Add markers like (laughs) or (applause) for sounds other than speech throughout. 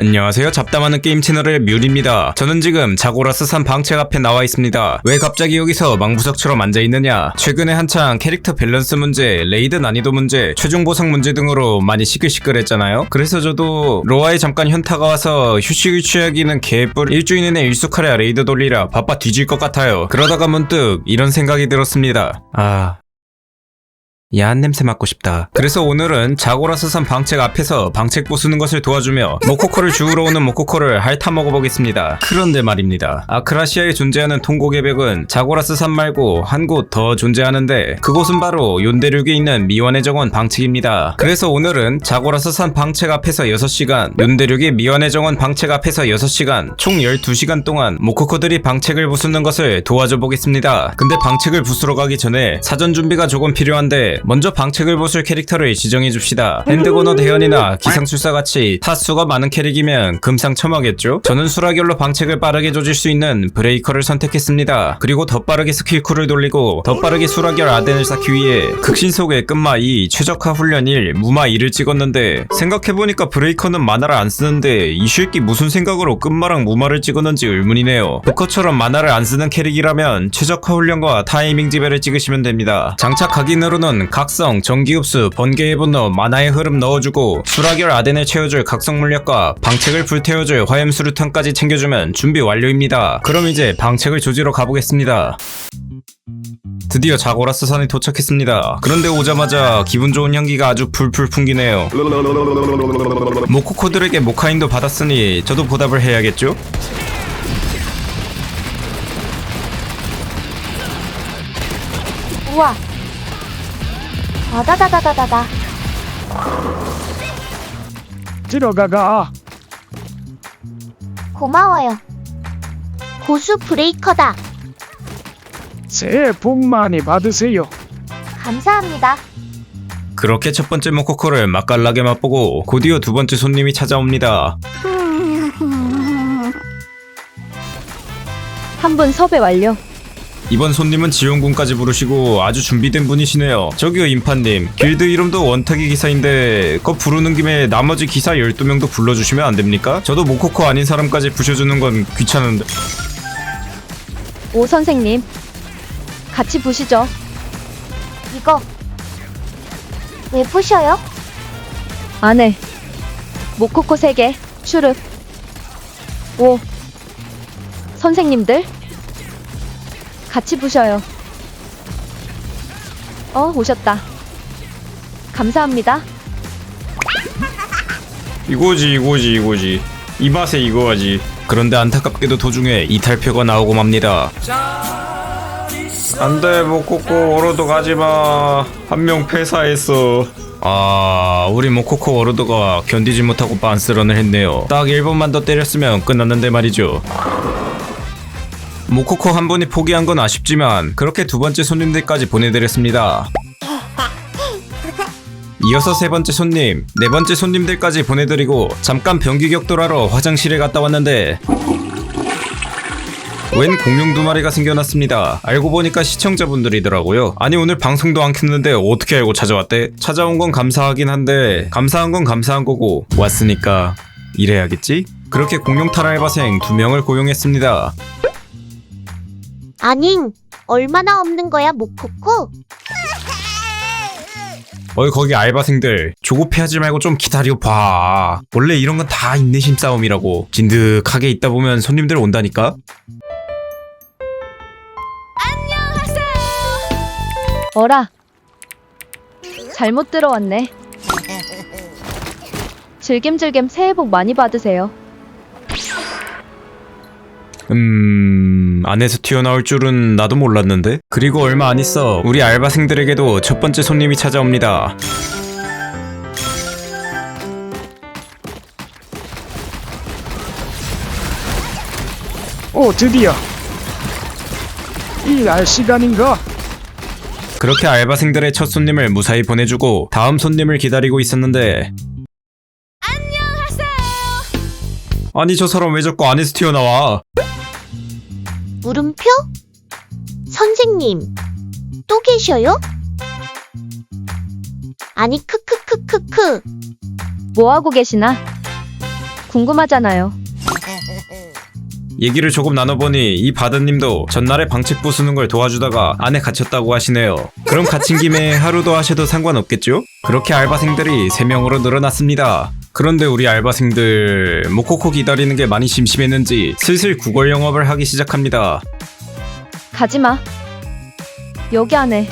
안녕하세요. 잡담하는 게임 채널의 뮤리입니다. 저는 지금 자고라스산 방책 앞에 나와 있습니다. 왜 갑자기 여기서 망부석처럼 앉아 있느냐? 최근에 한창 캐릭터 밸런스 문제, 레이드 난이도 문제, 최종 보상 문제 등으로 많이 시끌시끌했잖아요. 그래서 저도 로아에 잠깐 현타가 와서 휴식을 취하기는 개뿔 일주일 내내 일숙하랴 레이드 돌리라 바빠 뒤질 것 같아요. 그러다가 문득 이런 생각이 들었습니다. 아. 야한 냄새 맡고 싶다. 그래서 오늘은 자고라스산 방책 앞에서 방책 부수는 것을 도와주며 모코코를 주우러 오는 모코코를 핥아 먹어 보겠습니다. 그런데 말입니다. 아크라시아에 존재하는 벽은 자고라스산 말고 한 곳 더 존재하는데 그곳은 바로 욘대륙에 있는 미완의 정원 방책입니다. 그래서 오늘은 자고라스산 방책 앞에서 6시간, 욘대륙의 미완의 정원 방책 앞에서 6시간, 총 12시간 동안 모코코들이 방책을 부수는 것을 도와줘 보겠습니다. 근데 방책을 부수러 가기 전에 사전 준비가 조금 필요한데 먼저 방책을 부술 캐릭터를 지정해 줍시다. 핸드건어 대현이나 기상술사 같이 타수가 많은 캐릭이면 금상첨화겠죠? 저는 수라결로 방책을 빠르게 조질 수 있는 브레이커를 선택했습니다. 그리고 더 빠르게 스킬쿨을 돌리고 더 빠르게 수라결 아덴을 쌓기 위해 극신 속의 끝마 2, 최적화 훈련 1, 무마 2를 찍었는데 생각해보니까 브레이커는 만화를 안 쓰는데 이 쉴끼 무슨 생각으로 끝마랑 무마를 찍었는지 의문이네요. 부커처럼 만화를 안 쓰는 캐릭이라면 최적화 훈련과 타이밍 지배를 찍으시면 됩니다. 장착 각인으로는 각성, 전기흡수, 번개의 분노, 만화의 흐름 넣어주고 수라결 아덴을 채워줄 각성 물약과 방책을 불태워줄 화염 수류탄까지 챙겨주면 준비 완료입니다. 그럼 이제 방책을 조지러 가보겠습니다. 드디어 자고라스 산에 도착했습니다. 그런데 오자마자 기분 좋은 향기가 아주 풀풀 풍기네요. 모코코들에게 모카인도 받았으니 저도 보답을 해야겠죠? 우와. 아다다다다다다. 들어가가 고마워요. 고수 브레이커다. 새해 복 많이 받으세요. 감사합니다. 그렇게 첫 번째 모코코를 맛깔나게 맛보고 곧이어 두 번째 손님이 찾아옵니다. 한 분 섭외 완료. 이번 손님은 지원군까지 부르시고 아주 준비된 분이시네요. 저기요 인파님, 길드 이름도 원탁이 기사인데 그 부르는 김에 나머지 기사 12명도 불러주시면 안 됩니까? 저도 모코코 아닌 사람까지 부셔주는 건 귀찮은데 오 선생님. 같이 보시죠. 이거 왜 부셔요? 안에 모코코 3개, 슈르. 오. 선생님들. 같이 부셔요. 어, 오셨다. 감사합니다. 이거지 이거지 이거지. 이 맛에 이거 하지. 그런데 안타깝게도 도중에 이탈표가 나오고 맙니다. 안돼 모코코 워로드 가지마. 한 명 폐사했어. 아 우리 모코코 워로드가 견디지 못하고 빤스런을 했네요. 딱 1번만 더 때렸으면 끝났는데 말이죠 모코코 한 분이 포기한 건 아쉽지만 그렇게 두 번째 손님들까지 보내드렸습니다 이어서 세 번째 손님, 네 번째 손님들까지 보내드리고 잠깐 변기 격돌하러 화장실에 갔다 왔는데 웬 공룡 두 마리가 생겨났습니다. 알고 보니까 시청자분들이더라고요. 아니 오늘 방송도 안 켰는데 어떻게 알고 찾아왔대? 찾아온 건 감사하긴 한데 감사한 건 감사한 거고 왔으니까 일해야겠지? 그렇게 공룡 탈 알바생 두 명을 고용했습니다. 아닌 얼마나 없는 거야 모코코? (laughs) 어이 거기 알바생들 조급해하지 말고 좀 기다려봐 원래 이런 건 다 인내심 싸움이라고 진득하게 있다 보면 손님들 온다니까 어라. 잘못 들어왔네. (laughs) 즐겜즐겜 새해 복 많이 받으세요. 음... 안에서 튀어나올 줄은 나도 몰랐는데? 그리고 얼마 안 있어. 우리 알바생들에게도 첫 번째 손님이 찾아옵니다. 오 드디어. 일할 시간인가? 그렇게 알바생들의 첫 손님을 무사히 보내주고 다음 손님을 기다리고 있었는데. 아니 저 사람 왜 자꾸 안에서 튀어나와 물음표? 선생님 또 계셔요? 아니 크크크크크 뭐 하고 계시나? 궁금하잖아요. 얘기를 조금 나눠보니 이 바드님도 전날에 방책 부수는 걸 도와주다가 안에 갇혔다고 하시네요. 그럼 갇힌 김에 하루 더 하셔도 상관없겠죠? 그렇게 알바생들이 3명으로 늘어났습니다. 그런데 우리 알바생들 모코코 기다리는 게 많이 심심했는지 슬슬 구걸 영업을 하기 시작합니다. 가지마. 여기 안에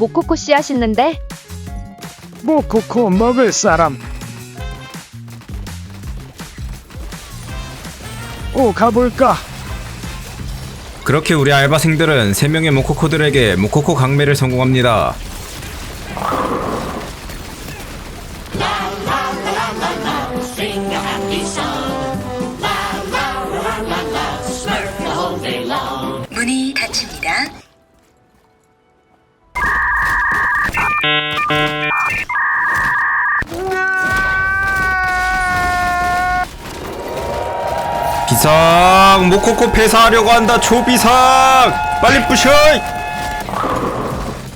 모코코 씨앗 있는데 모코코 먹을 사람. 오 가볼까? 그렇게 우리 알바생들은 3명의 모코코들에게 모코코 강매를 성공합니다. 닫힙니다. 비상! 모코코 폐사하려고 한다 초비상! 빨리 부셔!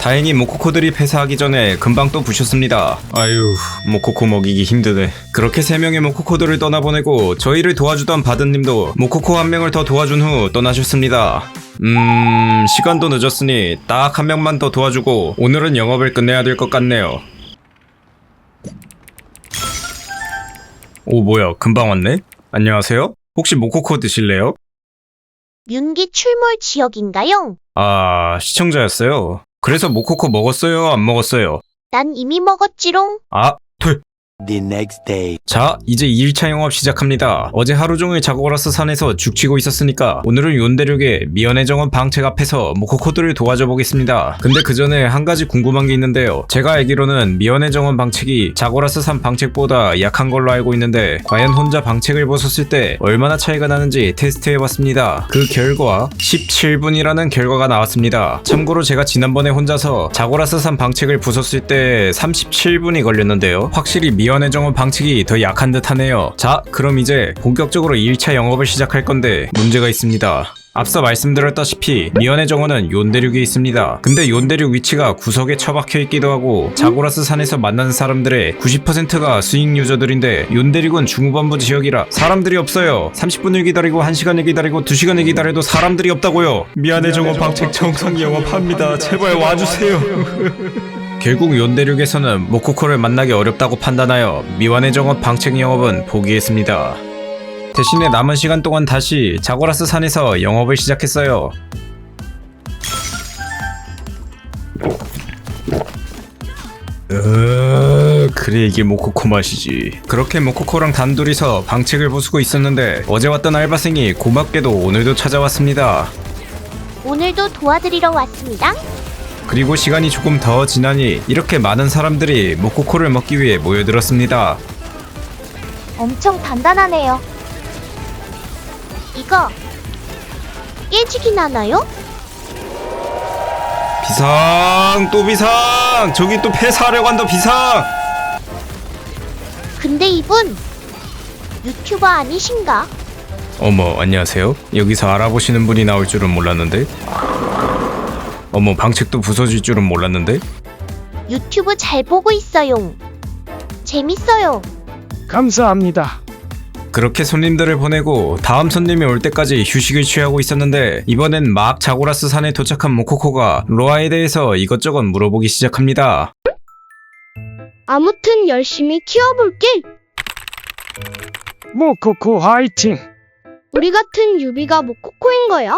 다행히 모코코들이 폐사하기 전에 금방 또 부셨습니다. 아유, 모코코 먹이기 힘드네. 그렇게 세 명의 모코코들을 떠나보내고 저희를 도와주던 바드님도 모코코 한 명을 더 도와준 후 떠나셨습니다. 음, 시간도 늦었으니 딱 한 명만 더 도와주고 오늘은 영업을 끝내야 될 것 같네요. 오, 뭐야, 금방 왔네? 안녕하세요? 혹시 모코코 드실래요? 윤기 출몰 지역인가요? 아, 시청자였어요. 그래서 모코코 먹었어요? 안 먹었어요? 난 이미 먹었지롱. 아, 둘. The next day. 자, 이제 2일차 영업 시작합니다. 어제 하루 종일 자고라스 산에서 죽치고 있었으니까 오늘은 윤대륙의 미연의 정원 방책 앞에서 모코코들을 도와줘 보겠습니다. 근데 그 전에 한 가지 궁금한 게 있는데요. 제가 알기로는 미연의 정원 방책이 자고라스 산 방책보다 약한 걸로 알고 있는데 과연 혼자 방책을 벗었을 때 얼마나 차이가 나는지 테스트해봤습니다. 그 결과 17분이라는 결과가 나왔습니다. 참고로 제가 지난번에 혼자서 자고라스 산 방책을 부쉈을 때 37분이 걸렸는데요. 확실히 미연 의 정원 방책이 더 약한 듯 하네요. 자, 그럼 이제 본격적으로 2일차 영업을 시작할 건데 문제가 있습니다. 앞서 말씀드렸다시피 미연의 정원은 욘대륙에 있습니다. 근데 욘대륙 위치가 구석에 처박혀 있기도 하고 자고라스 산에서 만나는 사람들의 90%가 스윙 유저들인데 욘대륙은 중후반부 지역이라 사람들이 없어요. 30분을 기다리고 1시간을 기다리고 2시간을 기다려도 사람들이 없다고요. 미안해 정원 방책 정상 영업합니다. 제발 와주세요. (laughs) 결국 욘 대륙에서는 모코코를 만나기 어렵다고 판단하여 미완의 정원 방책 영업은 포기했습니다. 대신에 남은 시간 동안 다시 자고라스 산에서 영업을 시작했어요. 으, 그래 이게 모코코 맛이지. 그렇게 모코코랑 단둘이서 방책을 부수고 있었는데 어제 왔던 알바생이 고맙게도 오늘도 찾아왔습니다. 오늘도 도와드리러 왔습니다. 그리고 시간이 조금 더 지나니 이렇게 많은 사람들이 모코코를 먹기 위해 모여들었습니다. 엄청 단단하네요. 이거 깨지긴 하나요? 비상 또 비상 저기 또 폐사하려고 한다 비상 근데 이분 유튜버 아니신가? 어머 안녕하세요 여기서 알아보시는 분이 나올 줄은 몰랐는데 어머 방책도 부서질 줄은 몰랐는데 유튜브 잘 보고 있어요. 재밌어요. 감사합니다. 그렇게 손님들을 보내고 다음 손님이 올 때까지 휴식을 취하고 있었는데 이번엔 막 자고라스 산에 도착한 모코코가 로아에 대해서 이것저것 물어보기 시작합니다 아무튼 열심히 키워볼게. 모코코 화이팅. 우리 같은 유비가 모코코인 거야?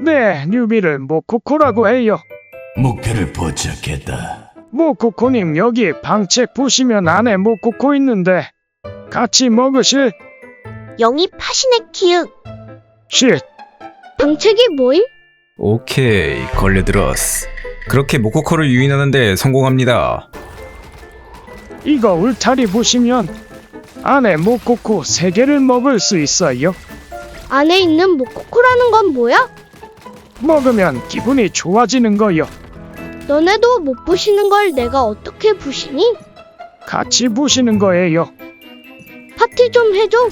네, 뉴비를 모코코라고 해요. 목표를 포착했다. 모코코님 여기 방책 보시면 안에 모코코 있는데 같이 먹으실 영입 하시네 키읔. 쉿. 방책이 뭐임? 오케이 걸려들었어 그렇게 모코코를 유인하는데 성공합니다 이거 울타리 보시면 안에 모코코 3개를 먹을 수 있어요. 안에 있는 모코코라는 건 뭐야? 먹으면 기분이 좋아지는 거요. 너네도 못 부시는 걸 내가 어떻게 부시니? 같이 부시는 거예요. 파티 좀 해줘.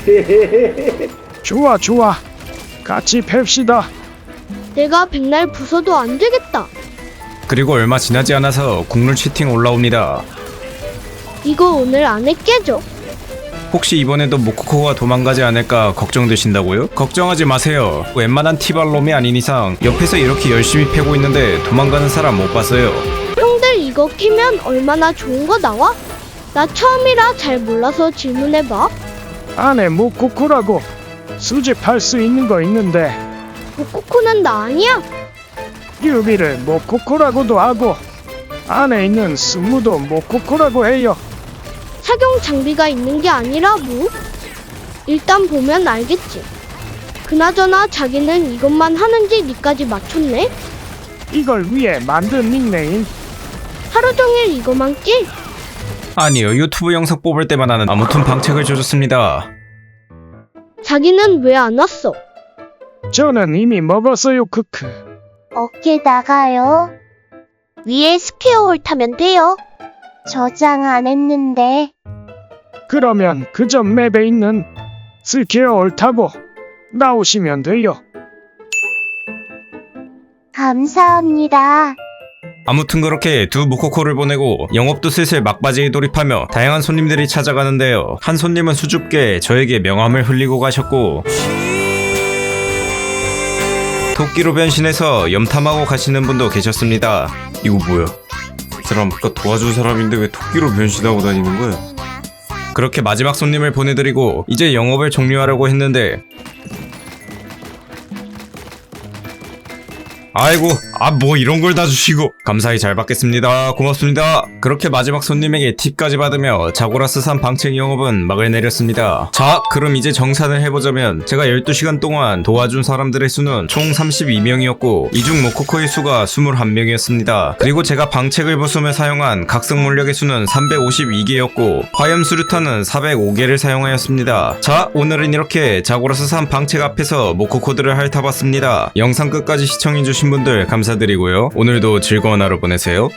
(laughs) 좋아 좋아. 같이 팹시다. 내가 백날 부숴도 안 되겠다. 그리고 얼마 지나지 않아서 국룰 채팅 올라옵니다 이거 오늘 안에 깨져. 혹시 이번에도 모코코가 도망가지 않을까 걱정되신다고요? 걱정하지 마세요. 웬만한 티발놈이 아닌 이상 옆에서 이렇게 열심히 패고 있는데 도망가는 사람 못 봤어요. 형들 이거 키면 얼마나 좋은 거 나와? 나 처음이라 잘 몰라서 질문해봐. 안에 모코코라고 수집할 수 있는 거 있는데 모코코는 나 아니야. 유비를 모코코라고도 하고 안에 있는 스무도 모코코라고 해요. 착용 장비가 있는 게 아니라 뭐? 일단 보면 알겠지. 그나저나 자기는 이것만 하는지 니까지 맞췄네? 이걸 위해 만든 닉네임 하루 종일 이거만 끼? 아니요 유튜브 영상 뽑을 때만 하는 아무튼 방책을 줘줬습니다. 자기는 왜 안 왔어? 저는 이미 먹었어요 크크 어깨 나가요. 위에 스퀘어 홀 타면 돼요. 저장 안 했는데. 그러면 그 전 맵에 있는 스퀘어를 타고 나오시면 돼요. 감사합니다. 아무튼 그렇게 두 모코코를 보내고 영업도 슬슬 막바지에 돌입하며 다양한 손님들이 찾아가는데요. 한 손님은 수줍게 저에게 명함을 흘리고 가셨고 도끼로 변신해서 염탐하고 가시는 분도 계셨습니다. 이거 뭐야? 이 사람 아까 도와준 사람인데 왜 토끼로 변신하고 다니는 거야? 그렇게 마지막 손님을 보내드리고 이제 영업을 종료하려고 했는데 아이고 아 뭐 이런 걸 다 주시고. 감사히 잘 받겠습니다. 고맙습니다. 그렇게 마지막 손님에게 팁까지 받으며 자고라스산 방책 영업은 막을 내렸습니다. 자 그럼 이제 정산을 해보자면 제가 12시간 동안 도와준 사람들의 수는 총 32명이었고 이중 모코코의 수가 21명이었습니다. 그리고 제가 방책을 부수며 사용한 각성 물력의 수는 352개였고 화염 수류탄은 405개를 사용하였습니다. 자 오늘은 이렇게 자고라스산 방책 앞에서 모코코들을 핥아봤습니다. 영상 끝까지 시청해주신 분들 감사드리고요. 오늘도 즐거운 하루 보내세요